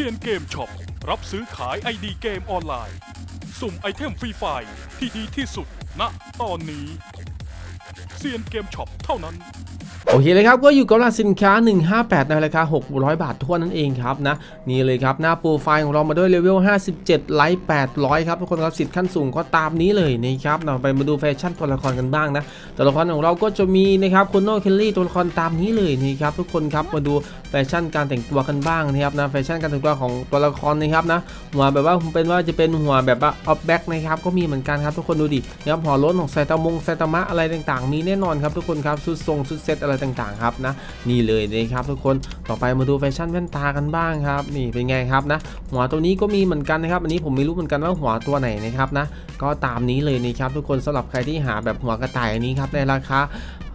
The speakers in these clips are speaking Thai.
ซียนเกมช็อปรับซื้อขายไอดีเกมออนไลน์ สุ่มไอเทมฟรีไฟล์ที่ดีที่สุดณตอนนี้เซียนเกมช็อปเท่านั้น โอเคเลยครับก็อยู่กับร้านสินค้า 158 ในราคา 600 บาททั่วนั่นเองครับนะนี่เลยครับหน้าโปรไฟล์ของเรามาด้วยเลเวล 57 ไลท์800 ครับทุกคนครับสิทธิ์ขั้นสูงก็ตามนี้เลยนะครับเราไปมาดูแฟชั่นตัวละครกันบ้างนะตัวละครของเราก็จะมีนะครับคุณโนเคลลี่ตัวละครตามนี้เลยนะครับทุกคนครับมาดูแฟชั่นการแต่งตัวกันบ้างนะครับนะแฟชั่นการแต่งตัวของตัวละครนะครับนะหัวแบบว่าผมเป็นว่าจะเป็นหัวแบบว่าออฟแบ็กนะครับก็มีเหมือนกันครับทุกคนดูดินะครับหัวล้นของไซตามงไซตามะอะไรต่างๆ มีแน่นอนครับทุกคนครับชุดทรงชุดเซตอะไรต่างๆครับนะ นี่เลยนะครับทุกคนต่อไปมาดูแฟชั่นแว่นตากันบ้างครับ นี่เป็นไงครับนะหัวตัวนี้ก็มีเหมือนกันนะครับอันนี้ผมไม่รู้เหมือนกันว่าหัวตัวไหนนะครับนะก็ตามนี้เลยนะครับทุกคนสำหรับใครที่หาแบบหัวกระต่ายอันนี้ครับในราคา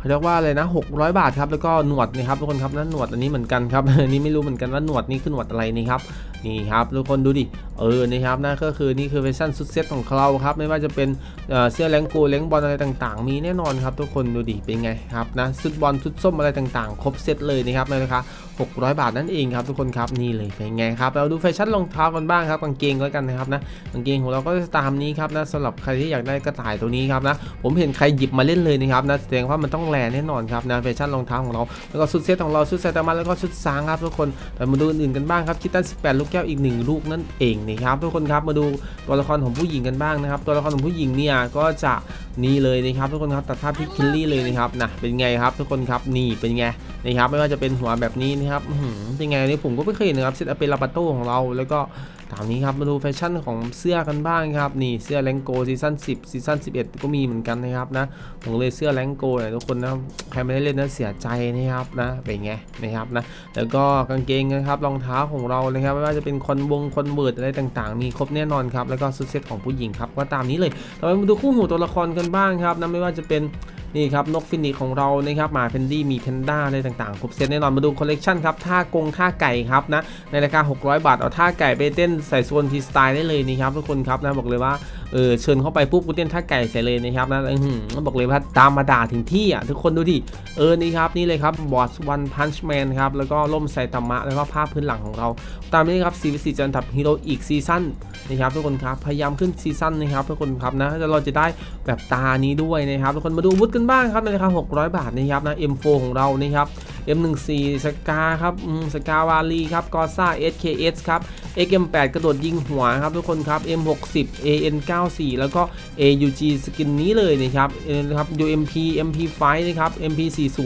เรียกว่าอะไรนะ 600 บาทครับแล้วก็หนวดนะครับทุกคนครับนั่นหนวดอันนี้เหมือนกันครับอันนี้ไม่รู้เหมือนกันว่าหนวดนี่คือหนวดอะไรนี่ครับนี่ครับทุกคนดูดิเออนี่ครับนั่นก็คือนี่คือแฟชั่นสุดเซ็ตของเราครับไม่ว่าจะเป็นเเสื้อแรงกูแรงบอลอะไรต่างๆ มีแน่นอนครับทุกคนดูดิเป็นไงครับนะชุดบอลชุดส้มอะไรต่างๆ ครบเซ็ตเลยนะครับในราคา600 บาทนั่นเองครับทุกคนครับนี่เลยเป็นไงครับเราดูแฟชั่นรองเท้ากันบ้างครับกางเกงแล้วกันนะครับนะกางเกงของเราก็จะตามนี้ครับนะสำหรับใครที่อยากได้กระต่ายตัวนี้ครับนะผมเห็นใครหยิบมาเล่นเลยนะครับนะแสดงว่ามันต้องแรงแน่นอนครับนะแฟชั่นรองเท้าของเราแล้วก็ชุดเซตของเราชุดไซตามันแล้วก็ชุดซางครับทุกคนแต่มาดูอื่นกันบ้างครับคิตตัน18 ลูกแก้วอีก1ลูกนั่นเองนะครับทุกคนครับมาดูตัวละครของผู้หญิงกันบ้างนะครับตัวละครของผู้หญิงเนี่ยก็จะนี่เลยนะครับทุกคนครับตัดภาพที่คิลลี่เลยนะครับนะเป็นไงครับทุกคนครับนี่เป็นไงนะครับไม่ว่าจะเป็นหัวแบบนี้นะครับอื้อหือเป็นไงนี่ผมก็ไม่เคยเห็นนะครับเซตอเปลาปาโต้ของเรา แล้วก็ตามนี้ครับมาดูแฟชั่นของเสื้อกันบ้างครับนี่เสื้อแรงโกซีซั่น10ซีซั่น11 ก็มีเหมือนกันนะครับนะผมเลยเสื้อแรงโกเนี่ยทุกคนนะใครไม่ได้เล่นนะเสียใจนะครับนะเป็นไงนะครับนะแล้วก็กางเกงนะครับรองเท้าของเรานะครับไม่ว่าจะเป็นคอนวงคอนเวิร์ตอะไรต่างๆ มีครบแน่นอนครับแล้วก็ชุดเซ็ตของผู้หญิงครับก็ตามนี้เลยต่อไปมาดูคู่หูตัวละครกันบ้างครับนะไม่ว่าจะเป็น นี่ครับนกฟินิกของเรานะครับหมาเพนดี้มีเพนด้าอะไรต่างๆครบเซตแน่นอนมาดูคอลเลกชันครับท่ากงท่าไก่ครับนะในราคา 600 บาท เอาท่าไก่ไปเต้นใส่โซนทีสไตล์ได้เลยนี่ครับทุกคนครับนะบอกเลยว่าเออเชิญเข้าไปปุ๊บกูเต้นท่าไก่ใส่เลยนะครับนะบอกเลยว่าตามมาด่าถึงที่อะทุกคนดูดิเออนี่ครับนี่เลยครับบอสวันพันช์แมนครับแล้วก็ล่มไซตามะแล้วก็ภาพพื้นหลังของเรา ตามนี้ครับซีวีซีจันทับฮีโร่อีกซีซั่นนะครับทุกคนครับพยายามขึ้นซีซั่นนะครับทุกคนครับนะเราจะได้แบบตานี้ด้วยนะครับทุกคนมาดูอาวุธกันบ้างครับในราคา600 บาทนะครับนะ M4 ของเรานะครับ M14 สกาครับสกาวาลีครับกอซ่า SKS ครับ XM8 กระโดดยิงหัวครับทุกคนครับ M60 AN94 แล้วก็ AUG สกินนี้เลยนะครับเอ่อนะครับ UMP MP5 นะครับ MP40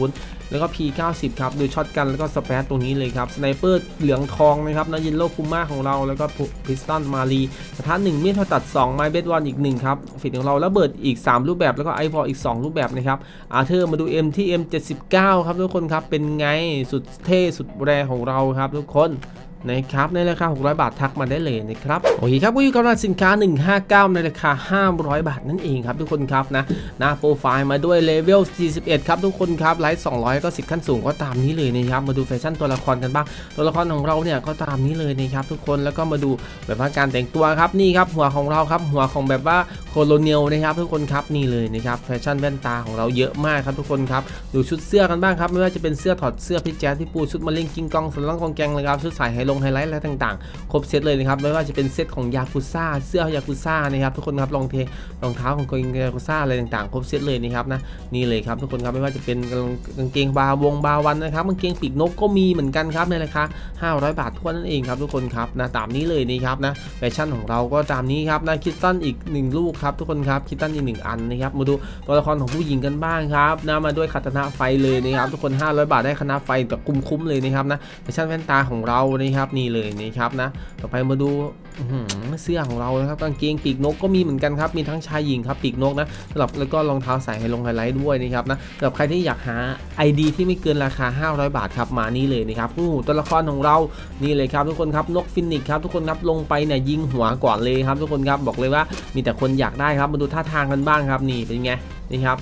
แล้วก็ P90 ครับโดยช็อตกันแล้วก็สเปซตรงนี้เลยครับ สไนเปอร์เหลืองทองนะครับนายินโลคูม่าของเรา แล้วก็พิสตันมารีกระทะ1มีดตัด 2 ไม้เบสวันอีก 1 ครับฟิตของเราแล้วเบิดอีก 3 รูปแบบ แล้วก็ไอวอลอีก 2 รูปแบบนะครับ อาเธอร์มาดู M ที่ M79 ครับทุกคนครับ เป็นไงสุดเท่สุดแรงของเราครับทุกคน นะครับในราคา 600 บาททักมาได้เลยนะครับโอเคครับก็อยู่กับร้านสินค้า 159 ในราคา 500 บาทนั่นเองครับทุกคนครับนะหน้าโปรไฟล์มาด้วยเลเวล 41 ครับทุกคนครับไลท์200 ก็สิขั้นสูงก็ตามนี้เลยนะครับมาดูแฟชั่นตัวละครกันบ้างตัวละครของเราเนี่ยก็ตามนี้เลยนะครับทุกคนแล้วก็มาดูแบบว่าการแต่งตัวครับนี่ครับหัวของเราครับหัวของแบบว่าโคโลเนียลนะครับทุกคนครับนี่เลยนะครับแฟชั่นแว่นตาของเราเยอะมากครับทุกคนครับดูชุดเสื้อกันบ้างครับไม่ว่าจะเป็นเสื้อถอดเสื้อพี่แจ๊สพี่ปูชุดมาเล่นกิงกองสลังกองแกงเลยครับชุดสายไฮลงไฮไลท์อะไรต่างๆ ครบเซตเลยนะครับไม่ว่าจะเป็นเซตของยากุซ่าเสื้อยากุซ่านะครับทุกคนครับรองเทรองเท้าของกงยากุซ่าอะไรต่างๆ ครบเซตเลยนะครับนะนี่เลยครับทุกคนครับไม่ว่าจะเป็นกางเกงบาวงบาวันนะครับกางเกงปีกนกก็มีเหมือนกันครับในราคา500 บาททวนนั่นเองครับทุกคนครับนะตามนี้เลยนะครับนะแฟชั่นของเราก็ตามนี้ครับนะคิตตันอีก 1 ลูกครับทุกคนครับคิตตันอีก 1 อันนะครับมาดูตัวละครของผู้หญิงกันบ้างครับนะมาด้วยคาตานะไฟเลยนะครับทุกคน 500 บาทได้คาตานะไฟแบบคุ้มๆเลยนะครับนะแฟชั่นแว่นตาของเรานะครับนี่เลยนะครับนะ ต่อไปมาดูเสื้อของเรานะครับกางเกงปีกนกก็มีเหมือนกันครับมีทั้งชายหญิงครับปีกนกนะสำหรับแล้วก็รองเท้าใส่ให้ลงไฮไลท์ด้วยนะครับนะสำหรับใครที่อยากหา ID ที่ไม่เกินราคา 500 บาทครับมานี่เลยนะครับโอ้ตัวละครของเรานี่เลยครับทุกคนครับนกฟินิกครับทุกคนครับลงไปเนี่ยยิงหัวก่อนเลยครับทุกคนครับบอกเลยว่ามีแต่คนอยากได้ครับมาดูท่าทางกันบ้างครับนี่เป็นไง นะครับ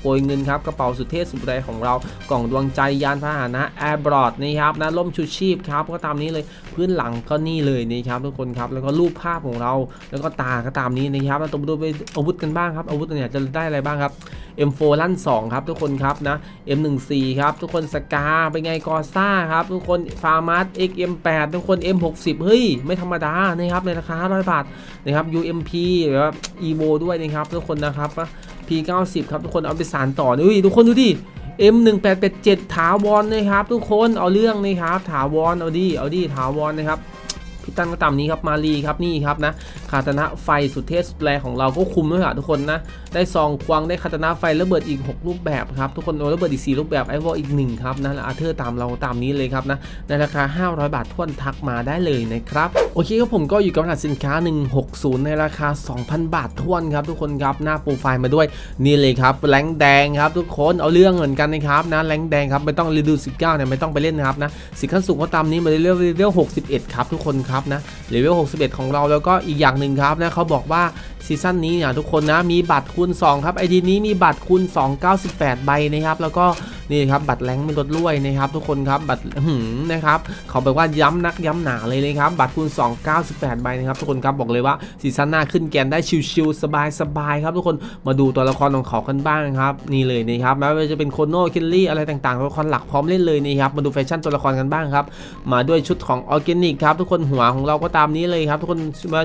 โปรยเงินครับกระเป๋าสุดเท่สุดแรงของเรากล่องดวงใจยานพาหนะแอร์บรอดนะครับนะร่มชูชีพครับก็ตามนี้เลยพื้นหลังก็นี่เลยนะครับทุกคนครับแล้วก็รูปภาพของเรา แล้วก็ตาก็ตามนี้นะครับแล้วตัวดูไปอาวุธกันบ้างครับอาวุธเนี่ยจะได้อะไรบ้างครับ M4 ลั่น2ครับทุกคนครับนะ M14 ครับทุกคนสกาเป็นไงกอซ่าครับทุกคนฟาร์มัส XM8 ทุกคน M60 เฮ้ยไม่ธรรมดานะครับในราคา500บาทนะครับ UMP หรือว่า EVO ด้วยนะครับทุกคนนะครับ P90 ครับทุกคนเอาไปสานต่อนี่อุ้ยทุกคนดูดิ M1887 ถาวรนะครับ ทุกคนเอาเรื่องนะครับถาวรเอาดิเอาดิถาวรนะครับ พี่ตั้นก็ตามนี้ครับมารีครับนี่ครับนะคาตนะไฟสุดเทสแปลของเราก็คุมด้วยค่ะทุกคนนะ ได้ซองควงได้คาตนาไฟระเบิดอีก 6 รูปแบบครับทุกคนโอ้ระเบิดอีก 4 รูปแบบไอวอลอีก 1 ครับนะแล้วอาเธอร์ตามเราตามนี้เลยครับนะในราคา 500 บาททวนทักมาได้เลยนะครับโอเคครับผมก็อยู่กับรหัสสินค้า 160 ในราคา 2,000 บาททวนครับทุกคนครับหน้าโปรไฟล์มาด้วยนี่เลยครับแรงแดงครับทุกคนเอาเรื่องเหมือนกันนะครับนะแรงแดงครับไม่ต้องรีดู19เนี่ยไม่ต้องไปเล่นนะครับนะสิขั้นสูงก็ตามนี้มาเลเวลเลเวล61 ครับทุกคนครับนะเลเวล61 ของเราแล้วก็อีกอย่างหนึ่งครับนะเขาบอกว่าซีซั่นนี้เนี่ยทุกคนนะมีบัตรคูณ2ครับไอดีนี้มีบัตรคูณ2 98 ใบนะครับแล้วก็ นี่ครับบัตรแรงไม่ลดล้วยนะครับทุกคนครับบัตรหือนะครับเขาบอกว่าย้ำนักย้ำหนาเลยนะครับบัตรคูณ2 98ใบนะครับทุกคนครับบอกเลยว่าซีซั่นหน้าขึ้นแกนได้ชิวๆสบายๆครับทุกคนมาดูตัวละครของเขากันบ้างครับนี่เลยนะครับไม่ว่าจะเป็นโคโนคิลลี่อะไรต่างๆตัวละครหลักพร้อมเล่นเลยนะครับมาดูแฟชั่นตัวละครกันบ้างครับมาด้วยชุดของออร์แกนิกครับทุกคนหัวของเราก็ตามนี้เลยครับทุกคนมา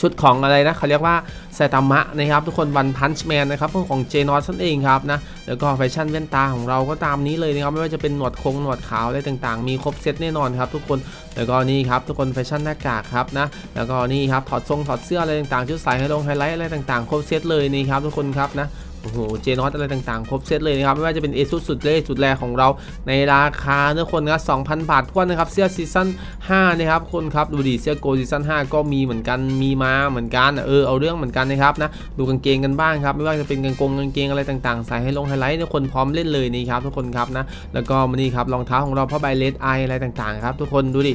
ชุดของอะไรนะเขาเรียกว่าไซตามะนะครับทุกคนวันพันช์แมนนะครับพวกของเจนอสนั่นเองครับนะแล้วก็แฟชั่นแว่นตาของเราก็ตามนี้เลยนะครับไม่ว่าจะเป็นหนวดคงหนวดขาวอะไรต่างๆ มีครบเซตแน่นอนครับทุกคนแล้วก็นี่ครับทุกคนแฟชั่นหน้ากากครับนะแล้วก็นี่ครับถอดทรงถอดเสื้ออะไรต่างๆชุดใส่ให้ลงไฮไลท์อะไรต่างๆ ครบเซตเลยนี่ครับทุกคนครับนะ โอ้โหเจนอสอะไรต่างๆ ครบเซตเลยนะครับ ไม่ว่าจะเป็นเอซุสุดเล่สุดแรของเราในราคาเนื้อคนครับ2,000 บาทท่วนนะครับ เสื้อซีซั่น5นะครับคนครับ ดูดิเสื้อโกซีซั่น5ก็มีเหมือนกันมีมาเหมือนกันเออเอาเรื่องเหมือนกันนะครับนะดูกางเกงกันบ้างครับ ไม่ว่าจะเป็นกางกงกางเกงอะไรต่างๆ ใส่ให้ลงไฮไลท์ทุกคนพร้อมเล่นเลยนี่ครับทุกคนครับนะแล้วก็มานี่ครับรองเท้าของเราผ้าใบเลดไออะไรต่างๆครับทุกคนดูดิ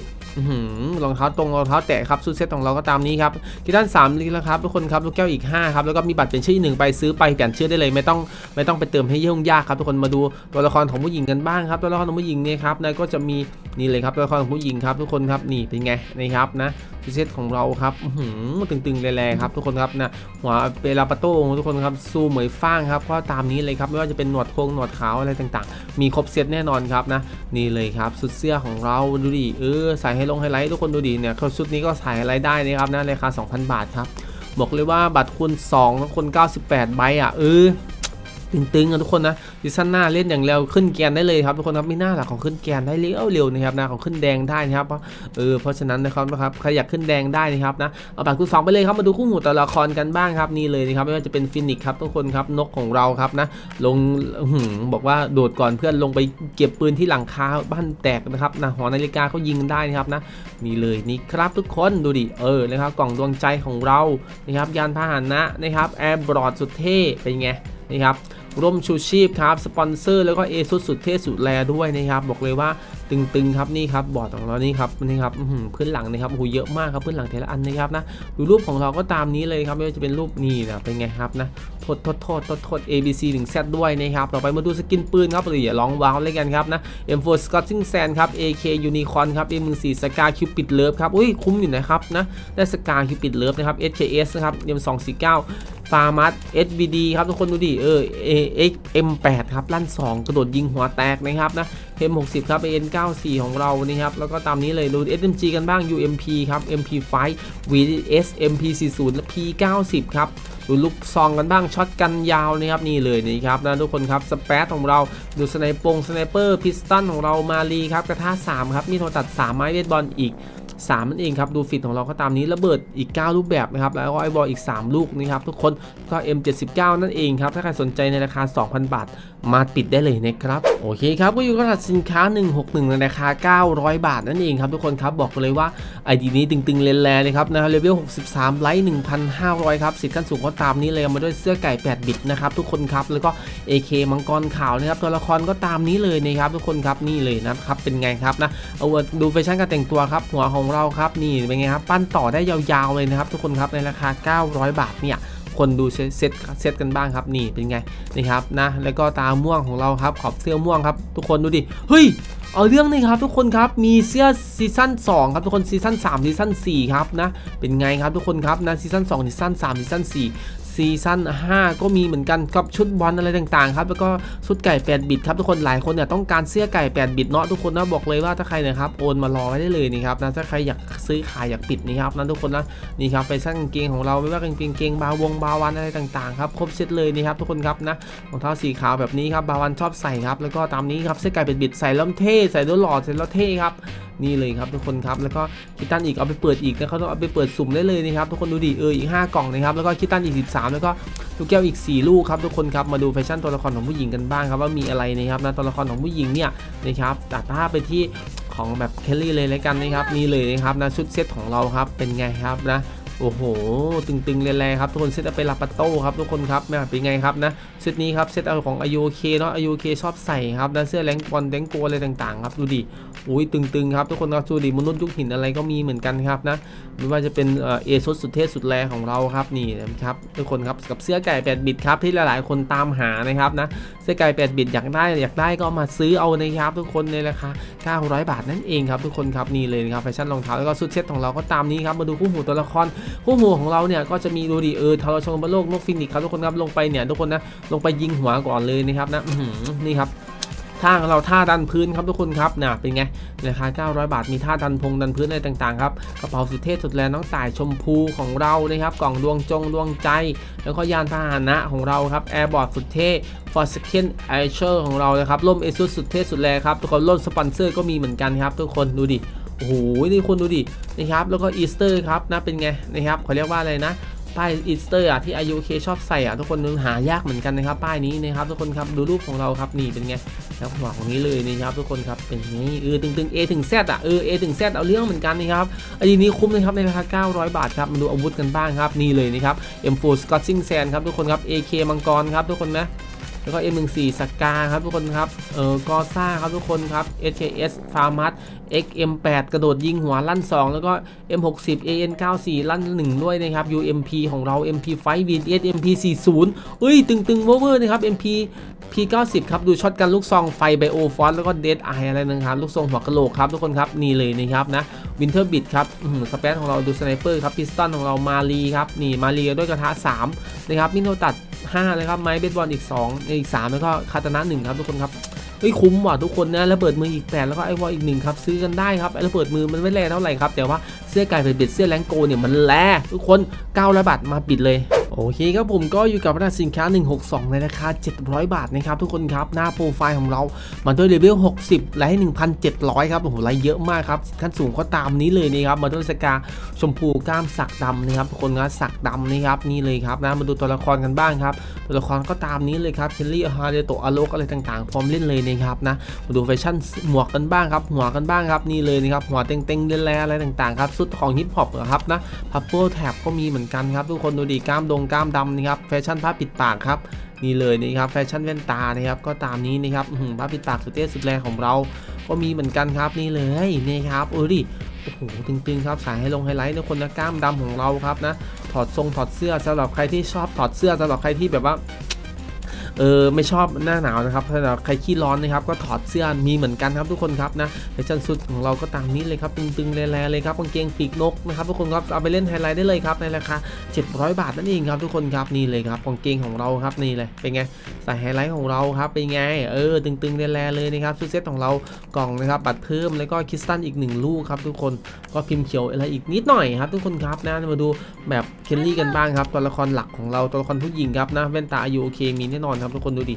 รองเท้าตรงรองเท้าแตะครับซูเซ็ตของเราก็ตามนี้ครับที่ด้าน3นี่แล้วครับทุกคนครับลูกแก้วอีก5ครับแล้วก็มีบัตรเป็นชื่อหนึ่งไปซื้อไปเปลี่ยนชื่อได้เลยไม่ต้องไม่ต้องไปเติมให้ยุ่งยากครับทุกคนมาดูตัวละครของผู้หญิงกันบ้างครับตัวละครของผู้หญิงเนี่ยครับนะก็จะมีนี่เลยครับตัวละครของผู้หญิงครับทุกคนครับนี่เป็นไงนะครับนะ เซตของเราครับหือตึงๆแรงๆครับทุกคนครับนะหัวเปลาปาโต้ทุกคนครับซูเหมยฟ้างครับก็ตามนี้เลยครับไม่ว่าจะเป็นหนวดโคงหนวดขาวอะไรต่างๆ มีครบเซตแน่นอนครับนะนี่เลยครับสุดเสื้อของเราดูดิเออใส่ให้ลงไฮไลท์ทุกคนดูดิเนี่ยเขาชุดนี้ก็ใส่ไฮไลท์ได้นะครับนะราคา 2,000 บาทครับบอกเลยว่าบัตรคูณ2แล้วคน 98 ใบอะเออ ตึงๆอะทุกคนนะซีซั่นหน้าเล่นอย่างเร็วขึ้นแกนได้เลยครับทุกคนครับไม่น่าหลักของขึ้นแกนได้เร็วเร็วนะครับนะของขึ้นแดงได้นะครับเพราะเออเพราะฉะนั้นนะครับนะครับใครอยากขึ้นแดงได้นะครับนะเอาบัตรคูณ2ไปเลยครับมาดูคู่หูตัวละครกันบ้างครับนี่เลยนะครับไม่ว่าจะเป็นฟินิกครับทุกคนครับนกของเราครับนะลงบอกว่าโดดก่อนเพื่อนลงไปเก็บปืนที่หลังคาบ้านแตกนะครับนะหอนาฬิกาเขายิงได้นะครับนะนี่เลยนี่ครับทุกคนดูดิเออนะครับกล่องดวงใจของเรานะครับยานพาหนะนะครับแอร์บรอดสุดเท่เป็นไงนี่ครับ ร่มชูชีพครับ สปอนเซอร์แล้วก็เอซุสุดเท่สุดแลด้วยนะครับ บอกเลยว่า ตึงๆครับนี่ครับบอร์ดของเรานี่ครับนี่ครับพื้นหลังนะครับโอ้โหเยอะมากครับพื้นหลังแต่ละอันนะครับนะดูรูปของเราก็ตามนี้เลยครับไม่ว่าจะเป็นรูปนี่นะเป็นไงครับนะโทษโทษโทษโทษโทษ A B C ถึง Z ด้วยนะครับต่อไปมาดูสกินปืนครับหรืออย่าลองว้าวเลยกันครับนะ M4 Scotching Sand ครับ AK Unicorn ครับ M14 Scar Cupid Love ครับอุ้ยคุ้มอยู่นะครับนะได้ Scar Cupid Love นะครับ SKS นะครับ M249 ฟาร์มัส SBD ครับทุกคนดูดิเออ M8 ครับลั่น 2 กระโดดยิงหัวแตกนะครับนะ M60 ครับ N94 ของเรานี่ครับแล้วก็ตามนี้เลยดู SMG กันบ้าง UMP ครับ MP5 VS MP40 และ P90 ครับดูลูกซองกันบ้างช็อตกันยาวนะครับนี่เลยนี่ครับนะทุกคนครับสเปซของเราดูสไนปงสไนเปอร์พิสตันของเรามาลีครับกระทะ3ครับมีโทรตัด 3 ไม้เบสบอลอีก 3นั่นเองครับดูฟิตของเราก็ตามนี้ระเบิดอีก 9 รูปแบบนะครับแล้วก็ไอบอลอีก 3 ลูกนะครับทุกคนก็ M79 นั่นเองครับถ้าใครสนใจในราคา 2,000 บาท มาปิดได้เลยนะครับโอเคครับก็อยู่กับรหัสสินค้า 161 ในราคา 900 บาทนั่นเองครับทุกคนครับบอกเลยว่าไอดีนี้ตึงๆเลนแลเลยครับนะเลเวล63ไลท์1,500ครับสิทธิ์ขั้นสูงก็ตามนี้เลยมาด้วยเสื้อไก่8บิตนะครับทุกคนครับแล้วก็ AK มังกรขาวนะครับตัวละครก็ตามนี้เลยนะครับทุกคนครับนี่เลยนะครับเป็นไงครับนะเอาดูแฟชั่นการแต่งตัวครับหัวของเราครับนี่เป็นไงครับปั้นต่อได้ยาวๆเลยนะครับ ทุกคนครับในราคา 900 บาทเนี่ยคนดูเซตเซตกันบ้างครับนี่เป็นไงนะครับนะแล้วก็ตาม่วงของเราครับขอบเสื้อม่วงครับ ทุกคนดูดิเฮ้ยเอาเรื่องนึงครับทุกคนครับมีเสื้อซีซั่น2ครับทุกคนซีซั่น3ซีซั่น4ครับนะเป็นไงครับทุกคนครับนะซีซั่น2ซีซั่น3ซีซั่น4 ซีซั่น5 ก็มีเหมือนกันกับชุดบอลอะไรต่างๆครับแล้วก็ชุดไก่ 8 บิตครับทุกคนหลายคนเนี่ยต้องการเสื้อไก่ 8 บิตเนาะทุกคนนะบอกเลยว่าถ้าใครนะครับโอนมารอไว้ได้เลยนี่ครับนะถ้าใครอยากซื้อขายอยากปิดนี่ครับนะทุกคนนะนี่ครับแฟชั่นกางเกงของเราไม่ว่ากางเกงเกงบาวงบาวันอะไรต่างๆครับครบเซตเลยนี่ครับทุกคนครับนะรองเท้าสีขาวแบบนี้ครับบาวันชอบใส่ครับแล้วก็ตามนี้ครับเสื้อไก่8บิตใส่แล้วเท่ใส่แล้วหล่อใส่แล้วเท่ครับนี่เลยครับทุกคนครับแล้วก็คิตตันอีกเอาไปเปิดอีกนะครับต้องเอาไปเปิดสุ่มได้เลยนะครับทุกคนดูดิเอออีก 5 กล่องนะครับแล้วก็คิตตันอีก 13แล้วก็ลูกแก้วอีก 4 ลูกครับทุกคนครับมาดูแฟชั่นตัวละครของผู้หญิงกันบ้างครับว่ามีอะไรนะครับนะตัวละครของผู้หญิงเนี่ยนะครับตัดภาพไปที่ของแบบเคลลี่เลยแล้วกันนะครับนี่เลยนะครับนะชุดเซตของเราครับเป็นไงครับนะ โอ้โห ตึงๆแรงๆครับทุกคนเซตเอาไปลาปาโต้ครับทุกคนครับเนี่เป็นไงครับนะเซตนี้ครับเซตเอาของอายุเคเนาะอายุเคชอบใส่ครับนะเสื้อแรงบอลแรงโกอะไรต่างๆครับดูดิอุ้ยตึงๆครับทุกคนครับดูดิมนุษย์ยุคหินอะไรก็มีเหมือนกันครับนะไม่ว่าจะเป็นเอซุดสุดเทพสุดแรงของเราครับนี่นะครับทุกคนครับกับเสื้อไก่8บิตครับที่หลายๆ คนตามหานะครับนะเสื้อไก่8บิตอยากได้อยากได้ก็มาซื้อเอานะครับทุกคนในราคา900 บาทนั่นเองครับทุกคนครับนี่เลยครับแฟชั่นรองเท้าแล้วก็ชุดเซตของเราก็ตามนี้ครับมาดูคู่หูตัวละครคู่หูของเราเนี่ยก็จะมีดูดิเออทาราชงบนโลกนกฟินิกครับทุกคนครับลงไปเนี่ยทุกคนนะลงไปยิงหัวก่อนเลยนะครับนะนี่ครับท่าของเราท่าดันพื้นครับทุกคนครับน่ะเป็นไงราคา 900 บาทมีท่าดันพงดันพื้นอะไรต่างๆครับกระเป๋าสุดเท่สุดแรงน้องต่ายชมพูของเรานะครับกล่องดวงจงดวงใจ แล้วก็ยานพาหนะของเราครับแอร์บอร์ดสุดเท่ for second a i r ของเรานะครับร่มเอซุสุดเท่สุดแรงครับทุกคนร่มสปอนเซอร์ก็มีเหมือนกันครับทุกคนดูดิ โอ้โหนี่คนดูดินะครับแล้วก็อีสเตอร์ครับนะเป็นไงนะครับเขาเรียกว่าอะไรนะป้ายอีสเตอร์อะที่อายุเคชอบใส่อะทุกคนนึงหายากเหมือนกันนะครับ ป้ายนี้นะครับทุกคนครับดูรูปของเราครับนี่เป็นไงแล้วหัวของนี้เลยนะครับทุกคนครับเป็นไงเออตึงๆ A ถึง Z อะเออ A ถึง Z เอาเรื่องเหมือนกันนะครับอันนี้คุ้มนะครับในราคา 900 บาทครับมาดูอาวุธกันบ้างครับนี่เลยนะครับ M4 Scorching Sand ครับทุกคนครับ AK มังกรครับทุกคนนะ แล้วก็ M14 สกาครับทุกคนครับ เออกอซ่าครับทุกคนครับ HKS f a r m a s XM8 กระโดดยิงหัวลั่น 2 แล้วก็ M60 AN94 ลั่น 1 ด้วยนะครับ UMP ของเรา MP5 VS MP40 เอ้ย ตึงๆเวอร์นะครับ MP P90 ครับ ดูช็อตกันลูกซองไฟไบโอฟอนแล้วก็เดดไออะไรนะครับ ลูกทรงหัวกะโหลกครับทุกคนครับ นี่เลยนะครับนะวินเทอร์บิดครับสเปซของเราดูสไนเปอร์ครับพิสตันของเรามารีครับนี่มารีด้วยกระทะ3นะครับมิโนตัด5เลยครับไม้เบสบอลอีก2อีก 3 แล้วก็คาตานะ1ครับทุกคนครับเฮ้ยคุ้มว่ะทุกคนนะระเบิดมืออีก8แล้วก็ไอวอลอีกหนึ่งครับซื้อกันได้ครับระเบิดมือมันไม่แรงเท่าไหร่ครับแต่ว่าเสื้อไก่เป็นเบ็ดเสื้อแรงโกเนี่ยมันแรงทุกคน900บาทมาปิดเลย โอเคครับผมก็อยู่กับราคาสินค้า 162 ในราคา 700 บาทนะครับทุกคนครับ หน้าโปรไฟล์ของเรามาด้วยเลเวล 60 ไลท์ 1,700 ครับโอ้โหไลท์เยอะมากครับขั้นสูงก็ตามนี้เลยนะครับมาด้วยสกาชมพูกล้ามสักดำนะครับทุกคนนะสักดำนะครับนี่เลยครับนะมาดูตัวละครกันบ้างครับตัวละครก็ตามนี้เลยครับเชลลี่ฮาเดโตะอโลกอะไรต่างๆ พร้อมเล่นเลยนะครับนะมาดูแฟชั่นหมวกกันบ้างครับหัวกันบ้างครับนี่เลยนะครับหัวเต็งๆเล่นแอะไรต่างๆครับสุดของฮิปฮอปครับนะพับเปิลแท็บก็มีเหมือนกันครับทุกคนดูดีกล้ามดงกล้ามดำนะครับแฟชั่นผ้าปิดปากครับนี่เลยนะครับแฟชั่นแว่นตานะครับก็ตามนี้นะครับผ้าปิดปากสุดเท่สุดแรงของเราก็มีเหมือนกันครับนี่เลยนี่ครับเออดิโอ้โหตึงๆครับสายให้ลงไฮไลท์ในคนนะกล้ามดำของเราครับนะถอดทรงถอดเสื้อสำหรับใครที่ชอบถอดเสื้อสำหรับใครที่แบบว่า เออไม่ชอบหน้าหนาวนะครับสำหรับใครขี้ร้อนนะครับก็ถอดเสื้อมีเหมือนกันครับทุกคนครับนะแฟชั่นสุดของเราก็ตามนี้เลยครับตึงๆแรงๆเลยครับกางเกงปีกนกนะครับทุกคนครับเอาไปเล่นไฮไลท์ได้เลยครับในราคา700 บาทนั่นเองครับทุกคนครับนี่เลยครับกางเกงของเราครับนี่เลยเป็นไงใส่ไฮไลท์ของเราครับเป็นไงเออตึงๆแรงๆเลยนะครับชุดเซตของเรากล่องนะครับบัตรเพิ่มแล้วก็คริสตัลอีกหนึ่งลูกครับทุกคนก็พิมพ์เขียวอะไรอีกนิดหน่อยครับทุกคนครับนะมาดูแบบเคลลี่กันบ้างครับตัวละครหลักของเราตัวละครผู้หญิงครับนะแว่นตาอายุโอเคมีแน่นอนครับทุกคนดูดิ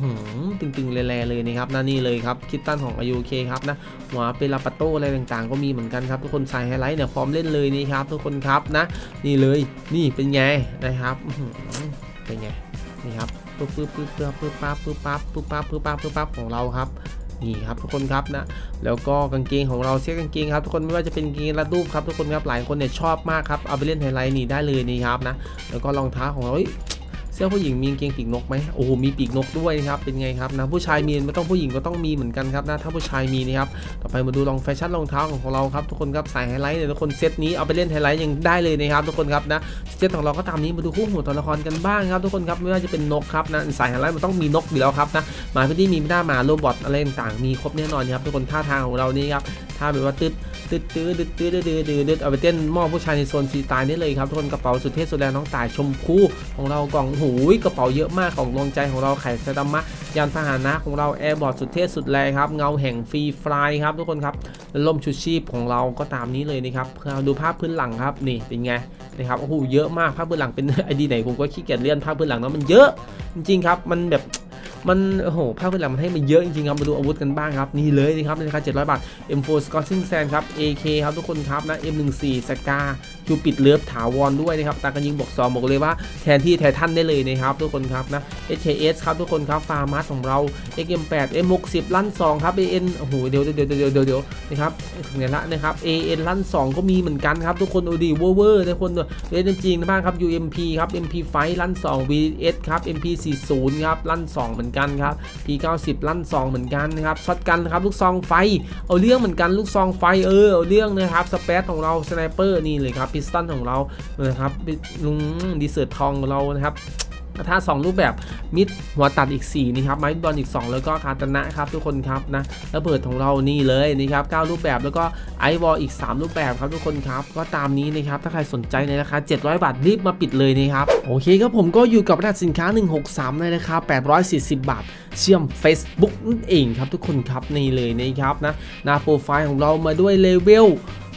หือตึงๆแร่ๆเลยนะครับนะนี่เลยครับคิตตันของอายุเคครับนะหัวเปลาปาโต้อะไรต่างๆ ก็มีเหมือนกันครับทุกคนใส่ไฮไลท์เนี่ยพร้อมเล่นเลยนี่ครับทุกคนครับนะ นี่เลยนี่เป็นไงนะครับเป็นไงนี่ครับปึ๊บปึ๊บปึ๊บปึ๊บปึ๊บปั๊บปึ๊บปั๊บปึ๊บปั๊บปึ๊บปั๊บปึ๊บปั๊บของเราครับนี่ครับทุกคนครับนะแล้วก็กางเกงของเราเสื้อกางเกงครับทุกคนไม่ว่าจะเป็นกางเกงรัดรูปครับทุกคนครับหลายคนเนี่ยชอบมากครับเอาไปเล่นไฮไลท์นี่ได้เลยนี่ครับนะแล้วก็รองเท้าของเราเอ้ย สื้อผู้หญิงมีกางเกงปีกนกไหมโอ้โหมีปีกนกด้วยนะครับเป็นไงครับนะผู้ชายมีไม่ต้องผู้หญิงก็ต้องมีเหมือนกันครับนะถ้าผู้ชายมีนะครับต่อไปมาดูลองแฟชั่นรองเท้าของเราครับทุกคนครับสายไฮไลท์เนี่ยทุกคนเซตนี้เอาไปเล่นไฮไลท์ยังได้เลยนะครับทุกคนครับนะเซตของเราก็ตามนี้มาดูคู่หูตัวละครกันบ้างครับทุกคนครับไม่ว่าจะเป็นนกครับนะสายไฮไลท์มันต้องมีนกอยู่แล้วครับนะมาพื้นที่มีไม่ได้มาโรบอทอะไรต่างๆมีครบแน่นอนครับทุกคนท่าทางของเรานี่ครับ ท่าแบบว่าตึ๊ดตืดตืดตืดตืดตืดตืดตืดเอาไปเต้นมอบผู้ชายในโซนฟรีตล์นี่เลยครับทุกคนกระเป๋าสุดเท่สุดแรงน้องตายชมพูของเรากล่องหูยกระเป๋าเยอะมากของดวงใจของเราไข่ไซตามะยานพาหนะของเราแอร์บอร์ดสุดเท่สุดแรงครับเงาแห่งฟรีฟลายครับทุกคนครับล่มชูชีพของเราก็ตามนี้เลยนะครับเพื่อดูภาพพื้นหลังครับนี่เป็นไงนะครับโอ้โหเยอะมากภาพพื้นหลังเป็นไอดีไหนผมก็ขี้เกียจเลื่อนภาพพื้นหลังเนาะมันเยอะจริงๆครับมันแบบ มันโอ้โหภาพพื้นหลังมันให้มันเยอะจริงๆครับมาดูอาวุธกันบ้างครับนี่เลยนะครับในราคา700บาท M4 Scotching Sand ครับ AK ครับทุกคนครับนะ M14 Scar กาคิวปิดเลิฟถาวรด้วยนะครับตากันยิงบอกซอมบอกเลยว่าแทนที่ไททันได้เลยนะครับทุกคนครับนะ HKS ครับทุกคนครับฟาร์มัสของเรา XM8 M60 ลั่น2ครับ AN โอ้โหเดี๋ยวเดี๋ยวเดี๋ยวเดี๋ยวเดี๋ยวนะครับถึงไหนละนะครับ AN ลั่น 2 ก็มีเหมือนกันครับทุกคนโอดีเวอร์เวอร์ทุกคนเล่นจริงๆนะบ้างครับ UMP ครับ MP ไฟลั่น 2 VS ครับ MP 40 ครับลั่น 2 เหมือนกันครับ P90 ลั่น 2 เหมือนกันนะครับช็อตกันครับลูกซองไฟเอาเรื่องเหมือนกันลูกซองไฟเออเอาเรื่องนะครับสเปซของเราสไนเปอร์นี่เลยครับพิสตันของเรานะครับลุงดีเซอร์ทองของเรานะครับถ้า2 รูปแบบมิดหัวตัดอีก 4 นี่ครับไม้บอลอีก 2 แล้วก็คาตนะครับทุกคนครับนะระเบิดของเรานี่เลยนะครับ9รูปแบบแล้วก็ไอวอลอีก 3 รูปแบบครับทุกคนครับก็ตามนี้นะครับถ้าใครสนใจในราคา 700 บาทรีบมาปิดเลยนะครับโอเคครับผมก็อยู่กับรหัสสินค้า 163 ในราคา 840 บาท เชื่อม Facebook นั่นเองครับทุกคนครับนี่เลยนะครับนะหน้าโปรไฟล์ของเรามาด้วยเลเวล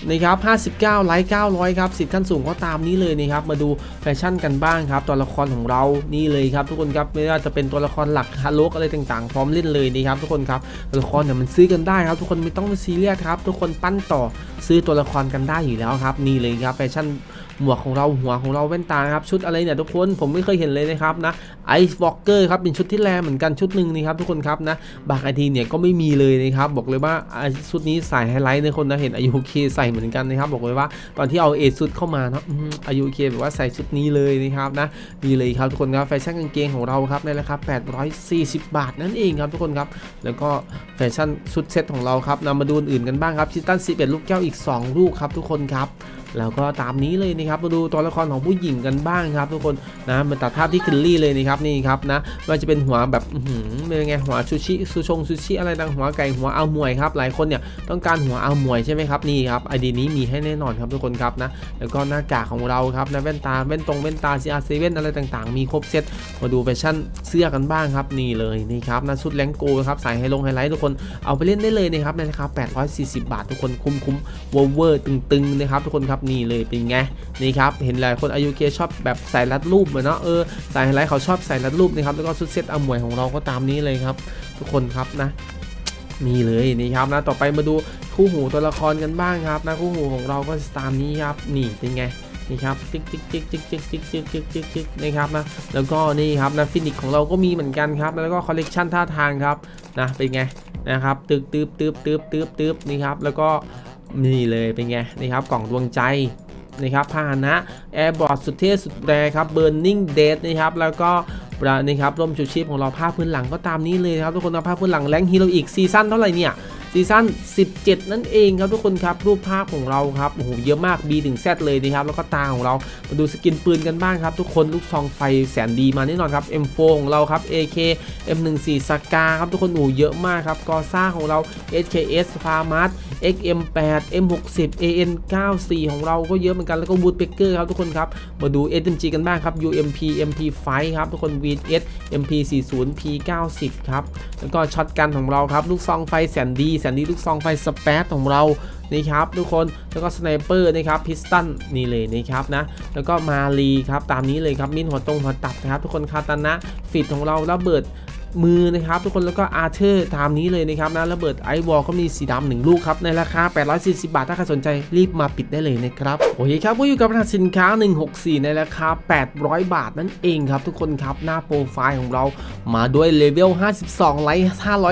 นะครับ59 ไลค์ 900 ครับ สิทธิ์ขั้นสูงก็ตามนี้เลยนะครับ มาดูแฟชั่นกันบ้างครับ ตัวละครของเรา นี่เลยครับทุกคนครับ ไม่ว่าจะเป็นตัวละครหลักฮาโลกอะไรต่างๆ พร้อมเล่นเลยนะครับทุกคนครับ ตัวละครเนี่ยมันซื้อกันได้ครับ ทุกคนไม่ต้องซีเรียสครับ ทุกคนปั้นต่อซื้อตัวละครกันได้อยู่แล้วครับ นี่เลยครับแฟชั่น หมวกของเราหัวของเราแว่นตาครับชุดอะไรเนี่ยทุกคนผมไม่เคยเห็นเลยนะครับนะไอซ์วอล์กเกอร์ครับเป็นชุดที่แรเหมือนกันชุดหนึ่งนี่ครับทุกคนครับนะบางไอทีเนี่ยก็ไม่มีเลยนะครับบอกเลยว่าอ่าชุดนี้ใส่ไฮไลท์ในคนนะเห็นอายุเคใส่เหมือนกันนะครับบอกเลยว่าตอนที่เอาเอชุดเข้ามานะอายุเคแบบว่าใส่ชุดนี้เลยนะครับนะนี่เลยครับทุกคนครับแฟชั่นกางเกงของเราครับในราคา840 บาทนั่นเองครับทุกคนครับแล้วก็แฟชั่นชุดเซ็ตของเราครับนำมาดูอื่นกันบ้างครับชิตัน11 ลูกแก้วอีก 2 ลูกครับทุกคนครับ แล้วก็ตามนี้เลยนะครับมาดูตัวละครของผู้หญิงกันบ้างครับ ทุกคนนะมาตัดภาพที่คิลลี่เลยนะครับนี่ครับนะว่าจะเป็นหัวแบบเป็นไงหัวซูชิซูชงซูชิอะไรต่างหัวไก่หัวเอามวยครับหลายคนเนี่ยต้องการหัวเอามวยใช่ไหมครับนี่ครับไอดีนี้มีให้แน่นอนครับทุกคนครับนะแล้วก็หน้ากากของเราครับนะแว่นตาแว่นตรงแว่นตา CR7 อะไรต่างๆ มีครบเซตมาดูแฟชั่นเสื้อกันบ้างครับนี่เลยนี่ครับนะชุดแรงโกครับสายไฮลงไฮไลท์ทุกคนเอาไปเล่นได้เลยนะครับในราคา840 บาท ทุกคนคุ้มคุ้มเวอร์เวอร์ตึงๆนะครับทุกคนครับนี่เลยเป็นไงนี่ครับเห็นหลายคนอายุเคชอบแบบใส่รัดรูปเหมือนเนาะเออสายไฮไลท์เขาชอบใส่รัดรูปนะครับแล้วก็ชุดเซตอามวยของเราก็ตามนี้เลยครับ ทุกคนครับนะนี่เลยนี่ครับนะต่อไปมาดูคู่หูตัวละครกันบ้างครับนะคู่หูของเราก็ตามนี้ครับนี่เป็นไงนี่ครับจิ๊กจิ๊กจิ๊กจิ๊กจิ๊กจิ๊กจิ๊กจิ๊กจิ๊กจิ๊กนะครับนะแล้วก็นี่ครับนะฟินิกของเราก็มีเหมือนกันครับ แล้วก็คอลเลกชันท่าทางครับนะเป็นไงนะครับตึบตึบตึบตึบตึบตึบนี่ครับแล้วก็ นี่เลยเป็นไงนะครับกล่องดวงใจนะครับพาหนะแอร์บอร์ดสุดเท่สุดแรงครับเบิร์นนิ่งเดทนะครับแล้วก็ประนี่ครับร่มชูชีพของเราผ้าพื้นหลังก็ตามนี้เลยครับทุกคนนะผ้าพื้นหลังแรงฮีโร่อีกซีซั่นเท่าไหร่เนี่ย ซีซั่น 17 นั่นเองครับทุกคนครับรูปภาพของเราครับโอ้โหเยอะมาก B ถึง Z เลยนะครับแล้วก็ตาของเรามาดูสกินปืนกันบ้างครับ ทุกคนลูกซองไฟแสนดีมาแน่นอนครับ M4 ของเราครับ AK M14 สกาครับทุกคนโอ้โหเยอะมากครับกอซ่าของเรา SKS f a r m a s XM8 M60 AN94 ของเราก็เยอะเหมือนกันแล้วก็ Woodpecker ครับทุกคนครับมาดู SMG กันบ้างครับ UMP MP5 ครับทุกคน VS MP40 P90 ครับแล้วก็ช็อตกันของเราครับลูกซองไฟแสนดีแสนดีลูกซองไฟสเปซของเรานี่ครับทุกคนแล้วก็สไนเปอร์นะครับพิสตันนี่เลยนะครับนะแล้วก็มาลีครับตามนี้เลยครับมินหัวตรงหัวตัดนะครับทุกคนคาตานะฟิตของเราระเบิด มือนะครับทุกคนแล้วก็อาร์เธอร์ตามนี้เลยนะครับนะระเบิดไอวอลก็มีสีดำหนึ่งลูกครับในราคา 840 บาท ถ้าใครสนใจรีบมาปิดได้เลยนะครับโอเคครับก็อยู่กับรหัสสินค้า 164 ในราคา 800 บาทนั่นเองครับทุกคนครับหน้าโปรไฟล์ของเรามาด้วยเลเวล 52 ไลท์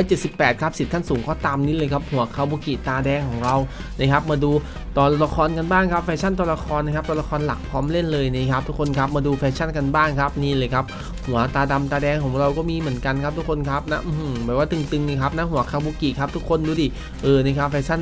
578 ครับสิทธิ์ขั้นสูงก็ตามนี้เลยครับหัวคาบุกิตาแดงของเรานะครับมาดู ตัวละครกันบ้างครับแฟชั่นตัวละครนะครับตัวละครหลักพร้อมเล่นเลยนะครับทุกคนครับมาดูแฟชั่นกันบ้างครับนี่เลยครับหัวตาดำตาแดงของเราก็มีเหมือนกันครับทุกคนครับนะหือแบบว่าตึงๆนะครับนะหัวคาบุกิครับทุกคนดูดิเออนะครับแฟชั่น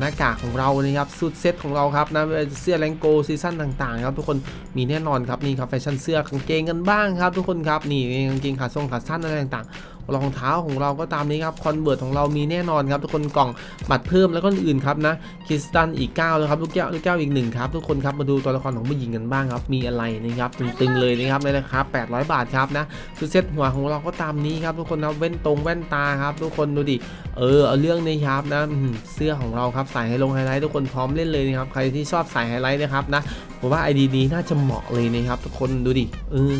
หน้ากากของเรานะครับสุดเซ็ตของเราครับนะเสื้อแรงโกซีซั่นต่างๆครับทุกคนมีแน่นอนครับนี่ครับแฟชั่นเสื้อกางเกงกันบ้างครับ ทุกคนครับนี่กางเกงขาทรงขาสั้นอะไรต่างๆ รองเท้าของเราก็ตามนี้ครับคอนเวิร์ตของเรามีแน่นอนครับทุกคนกล่องบัตรเพิ่มแล้วก็อื่นครับนะคริสตันอีก9แล้วครับลูกแก้วลูกแก้วอีกหนึ่งครับทุกคนครับมาดูตัวละครของผู้หญิงกันบ้างครับมีอะไรนะครับตึงๆเลยนะครับในราคา800 บาทครับนะชุดเซ็ตหัวของเราก็ตามนี้ครับทุกคนนะเว้นตรงแว่นตาครับทุกคนดูดิเออเอาเรื่องนี้ครับนะเสื้อของเราครับใส่ให้ลงไฮไลท์ทุกคนพร้อมเล่นเลยนะครับใครที่ชอบใส่ไฮไลท์นะครับนะผมว่าไอดีนี้น่าจะเหมาะเลยนะครับทุกคนดูดิเออ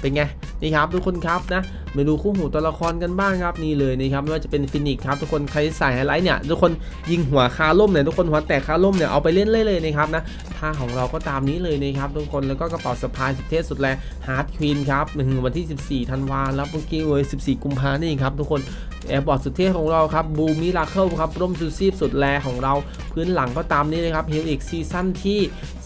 เป็นไงนี่ครับทุกคนครับนะมาดูคู่หูตัวละครกันบ้างครับนี่เลยนะครับไม่ว่าจะเป็นฟินิกครับทุกคนใครใส่ไฮไลท์เนี่ยทุกคนยิงหัวคาล่มเนี่ยทุกคนหัวแตกคาล่มเนี่ยเอาไปเล่นเลยเลยนะครับนะท่าของเราก็ตามนี้เลยนะครับทุกคนแล้วก็กระเป๋าสะพายสุดเท่สุดแรงฮาร์ดควีนครับถึงวันที่ 14ธันวาแล้วเมื่อกี้เว้ย14 กุมภานี่ครับทุกคนแอร์บอร์ดสุดเท่ของเราครับบูมิราเคิลครับร่มซูซีฟสุดแรของเราพื้นหลังก็ตามนี้เลยครับเฮลอีกซีซั่นที่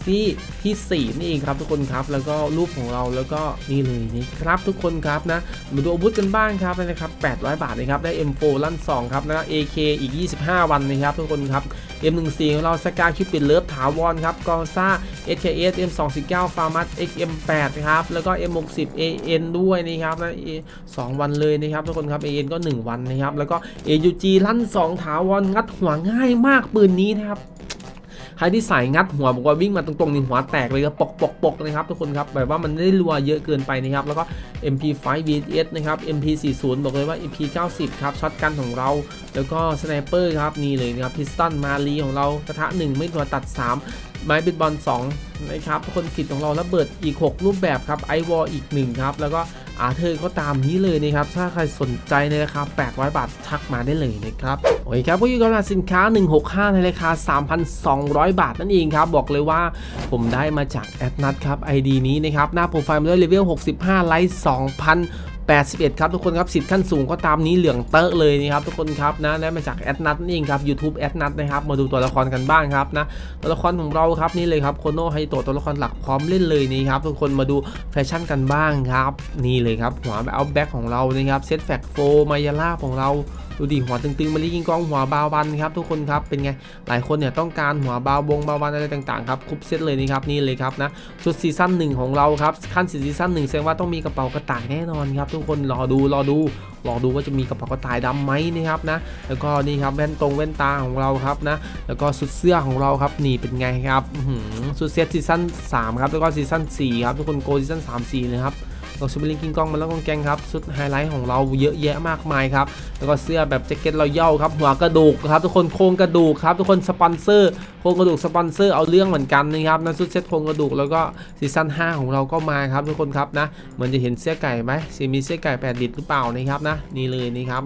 ที่ที่4นี่เองครับทุกคนครับแล้วก็รูปของเราแล้วก็นี่เลยนี่ครับทุกคนครับนะมาดูอาวุธกันบ้างครับนะครับ 800 บาทนะครับ ได้ M4 ลั่น 2 ครับนะ AK อีก 25 วันนะครับ ทุกคนครับ M14 ของเราสกาคิวปิดเลิฟถาวรครับกอซ่า SKS M249 ฟาร์มัส XM8 ครับ แล้วก็ M60 AN ด้วยนะครับนะ2วันเลยนะครับ ทุกคนครับ AN ก็ 1 วันนะครับ แล้วก็ AUG ลั่น 2 ถาวรงัดหัวง่ายมากปืนนี้นะครับ ใครที่สายงัดหัวบอกว่าวิ่งมาตรงๆนี่หัวแตกเลยครับปกปกปกนะครับทุกคนครับแบบว่ามันไม่ได้รัวเยอะเกินไปนะครับแล้วก็ MP5 VS นะครับ MP40 บอกเลยว่า MP90 ครับช็อตกันของเรา แล้วก็สไนเปอร์ครับนี่เลยนะครับพิสตันมาลีของเรากระทะ1ไม่ตัวตัด 3 ไม้เบสบอล2นะครับทุกคนผิดของเราระเบิดอีก 6 รูปแบบครับไอวอลอีก1ครับแล้วก็อาเธอร์ก็ตามนี้เลยนะครับ ถ้าใครสนใจในราคา 800 บาททักมาได้เลยนะครับ โอเคครับก็อยู่กับราคาสินค้า 165 ในราคา 3,200 บาทนั่นเองครับ บอกเลยว่าผมได้มาจากแอดนัทครับ ID นี้นะครับ หน้าโปรไฟล์มาด้วยเลเวล 65 ไลท์2,000 81 ครับทุกคนครับสิทธิ์ขั้นสูงก็ตามนี้เหลืองเตอะเลยนะครับทุกคนครับนะได้มาจากแอดนัทนี่เองครับยูทูบแอดนัทนะครับมาดูตัวละครกันบ้างครับนะตัวละครของเราครับนี่เลยครับโคโนไฮโตะตัวละครหลักพร้อมเล่นเลยนี่ครับทุกคนมาดูแฟชั่นกันบ้างครับนี่เลยครับหัวเอาแบ็คของเรานะครับเซตแฟกโฟมายาล่าของเรา ดูดิหัวตึงๆมาลียิงกองหัวบาวันครับทุกคนครับเป็นไงหลายคนเนี่ยต้องการหัวบาวงบาวันอะไรต่างๆครับครบเซตเลยนี่ครับนี่เลยครับนะชุดซีซั่นหนึ่งของเราครับขั้นซีซั่นหนึ่งแสดงว่าต้องมีกระเป๋ากระต่ายแน่นอนครับทุกคนรอดูรอดูรอดูว่าจะมีกระเป๋ากระต่ายดำไหมนะครับนะแล้วก็นี่ครับแว่นตรงแว่นตาของเราครับนะแล้วก็ชุดเสื้อของเราครับนี่เป็นไงครับอื้อหือชุดเซตซีซั่น3ครับแล้วก็ซีซั่น4ครับทุกคนโกซีซั่น3 4นะครับ เราซูเปอร์ลิงกิงกล้องมาแล้วกองแกงครับชุดไฮไลท์ของเราเยอะแยะมากมายครับแล้วก็เสื้อแบบแจ็คเก็ตเราเย่าครับหัวกระดูกครับทุกคนโครงกระดูกครับทุกคนสปอนเซอร์โครงกระดูกสปอนเซอร์เอาเรื่องเหมือนกันนะครับนะชุดเซ็ตโครงกระดูกแล้วก็ซีซั่น5ของเราก็มาครับทุกคนครับนะเหมือนจะเห็นเสื้อไก่ไหมซีมีเสื้อไก่แปดดิดหรือเปล่านะครับนะนี่เลยนี่ครับ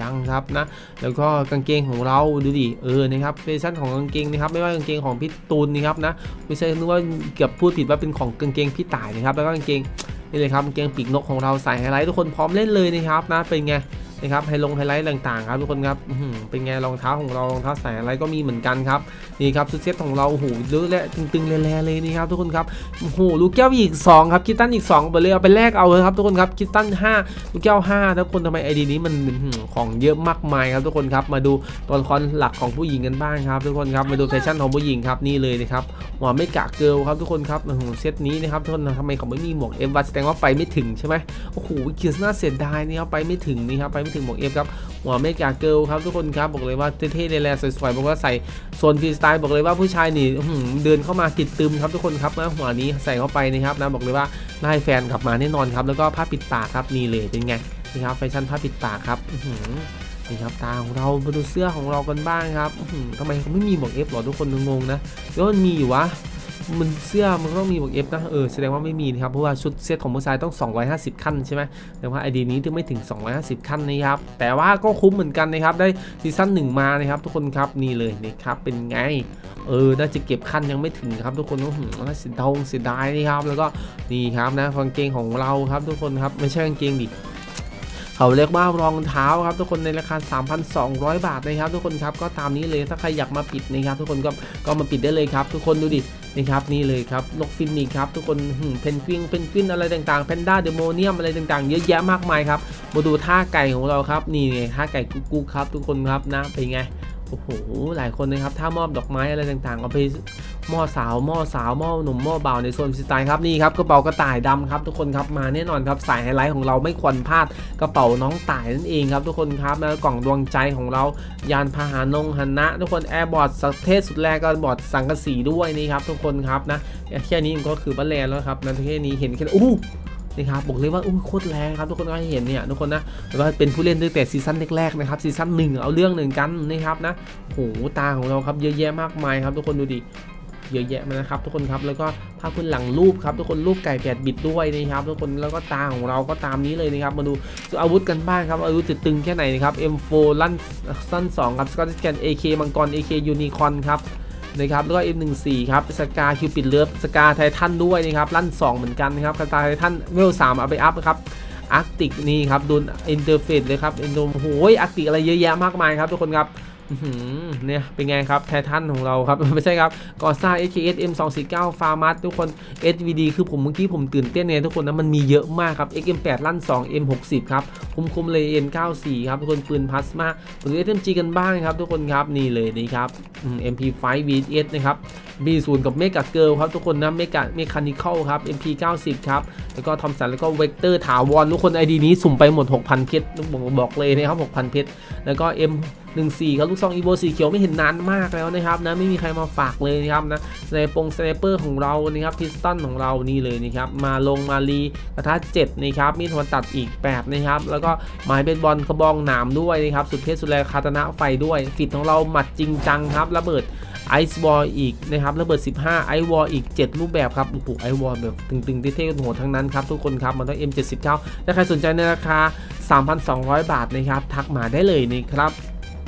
ยังครับนะแล้วก็กางเกงของเราดูดิเออนะครับแฟชั่นของกางเกงนะครับไม่ว่ากางเกงของพี่ตูนนะครับนะไม่ใช่นึกว่าเกือบพูดผิดว่าเป็นของกางเกงพี่ต่ายนะครับแล้วก็กางเกง นี่เลยครับกางเกงปีกนกของเราใส่ไฮไลท์ทุกคนพร้อมเล่นเลยนะครับนะเป็นไง นะครับไฮลงไฮไลท์ต่างๆครับทุกคนครับเป็นไงรองเท้าของเรารองเท้าใส่อะไรก็มีเหมือนกันครับนี่ครับชุดเซ็ตของเราโอ้โหเยอะและตึงๆแร่ๆเลยนี่ครับทุกคนครับโอ้โหลูกแก้วอีก2ครับคิตตันอีก2ไปเลยเอาไปแลกเอาเลยครับทุกคนครับคิตตัน5ลูกแก้ว5ทุกคนทำไมไอดีนี้มันของเยอะมากมายครับทุกคนครับมาดูตัวละครหลักของผู้หญิงกันบ้างครับทุกคนครับมาดูแฟชั่นของผู้หญิงครับนี่เลยนะครับหัวไม่กะเกิลครับทุกคนครับโอ้โหเซตนี้นะครับทุกคนทำไมเขาไม่มีหมวกเอฟวัแสดงว่าไปไม่ถึงใช่ไหมโอ้โหเกียร์น่าเสียดายนี่ครับไปไม่ถึงนี่ครับไปไม่ถึงหมวกเอฟครับหัวเมกาเกิลครับทุกคนครับบอกเลยว่าเท่ๆในแลสวยๆบอกว่าใส่โซนฟรีสไตล์บอกเลยว่าผู้ชายนี่เดินเข้ามาติดตึมครับทุกคนครับนะหัวนี้ใส่เข้าไปนะครับนะบอกเลยว่าได้แฟนกลับมาแน่นอนครับแล้วก็ผ้าปิดปากครับนี่เลยเป็นไงนี่ครับแฟชั่นผ้าปิดปากครับนี่ครับตาของเรามาดูเสื้อของเรากันบ้างครับทำไมเขาไม่มีหมวกเอฟหรอทุกคนงงนะแล้วมันมีอยู่วะ มันเสื้อมันก็ต้องมีหมวกเอฟนะเออแสดงว่าไม่มีนะครับเพราะว่าชุดเซตของผู้ชายต้อง 250 ขั้นใช่ไหมแต่ว่าไอดีนี้ถึงไม่ถึง 250 ขั้นนะครับแต่ว่าก็คุ้มเหมือนกันนะครับได้ซีซั่นหนึ่งมานะครับทุกคนครับนี่เลยนะครับเป็นไงเออน่าจะเก็บขั้นยังไม่ถึงครับทุกคนก็หืมน่าเสียดายเสียดายนะครับแล้วก็นี่ครับนะกางเกงของเราครับทุกคนครับไม่ใช่กางเกงดิเขาเรียกว่ารองเท้าครับทุกคนในราคา 3,200 บาทนะครับทุกคนครับก็ตามนี้เลยถ้าใครอยากมาปิดนะครับทุกคนก็ก็มาปิดได้เลยครับทุกคนดูดิ นี่ครับนี่เลยครับนกฟินนี่ครับทุกคนเพนกวินเพนกวินอะไรต่างๆแพนด้าเดโมเนียมอะไรต่างๆ เยอะแยะมากมายครับมาดูท่าไก่ของเราครับนี่ไงท่าไก่กุ๊กครับทุกคนครับนะเป็นไง โอ้โหหลายคนนะครับถ้ามอบดอกไม้อะไรต่างๆเอาไปหม้อสาวหม้อสาวหม้อหนุ่มหม้อเบาในโซนสไตล์ครับนี่ครับกระเป๋ากระต่ายดำครับทุกคนครับมาแน่นอนครับสายไฮไลท์ของเราไม่ควรพลาดกระเป๋าน้องต่ายนั่นเองครับทุกคนครับแล้วกล่องดวงใจของเรายานพาหานงหันนะ ทุกคนแอร์บอร์ดสเทศสุดแรกก็บอร์ดสังกะสีด้วยนี่ครับทุกคนครับนะแค่นี้ก็คือบัลแลนแล้วครับนะแค่นี้เห็นแค่นี้อู้ นี่ครับบอกเลยว่าอู้โคตรแรงครับทุกคนก็เห็นเนี่ยทุกคนนะแล้วก็เป็นผู้เล่นตั้งแต่ซีซั่นแรกๆนะครับซีซั่นหนึ่งเอาเรื่องหนึ่งกันนะครับนะโหตาของเราครับเยอะแยะมากมายครับทุกคนดูดิเยอะแยะมานะครับทุกคนครับแล้วก็ภาพพื้นหลังรูปครับทุกคนรูปไก่แปดบิตด้วยนะครับทุกคนแล้วก็ตาของเราก็ตามนี้เลยนะครับมาดูอาวุธกันบ้างครับอาวุธจะตึงแค่ไหนนะครับ M4 ลั่นสั้น2ครับสกอตแกน AK มังกร AK ยูนิคอนครับ นะครับแล้วก็ M14 ครับสกาคิวปิดเลิฟสกาไททันด้วยนะครับลั่น 2 เหมือนกันนะครับสกาไททันเวล3เอาไปอัพนะครับอาร์ติกนี่ครับโดนอินเทอร์เฟซเลยครับอินโดโอ้ยอาร์ติกอะไรเยอะแยะมากมายครับทุกคนครับ เนี่ยเป็นไงครับไททันของเราครับ ไม่ใช่ครับก่อสร้าง HKS M249 ฟาร์มัสทุกคน SVD คือผมเมื่อกี้ผมตื่นเต้นเนี่ยทุกคนนะมันมีเยอะมากครับ XM8 ลั่น 2 M60 ครับคุ้มคุ้มเลย N94 ครับทุกคนปืนพลาสมาหรือ SMG กันบ้างครับทุกคนครับนี่เลยนี่ครับอืม MP5 VS นะครับ B0 กับเมกะเกิลครับทุกคนนะเมกะเมคานิคอลครับ MP90 ครับแล้วก็ทอมสันแล้วก็เวกเตอร์ถาวรทุกคน ID นี้สุ่มไปหมด 6,000 เพชรบอกเลยนะครับ 6,000 เพชรแล้วก็ M 14ครับลูกซองอีโวสีเขียวไม่เห็นนานมากแล้วนะครับนะไม่มีใครมาฝากเลยนะครับนะในปงสไนเปอร์ของเรานะครับพิสตันของเรานี่เลยนะครับมาลงมาลีกระทะ7นะครับมีดหัวตัดอีก8นะครับแล้วก็ไม้เบสบอลกระบองหนามด้วยนะครับสุดเทพสุดแรงคาตนะไฟด้วยฟิตของเราหมัดจริงจังครับระเบิดไอซ์บอลอีกนะครับระเบิด 15 ไอวอลอีก 7 รูปแบบครับโอ้โหไอวอลแบบตึงๆเท่ๆโหดทั้งนั้นครับทุกคนครับมันต้อง M79 ถ้าใครสนใจในราคา 3,200 บาทนะครับทักมาได้เลยนะครับ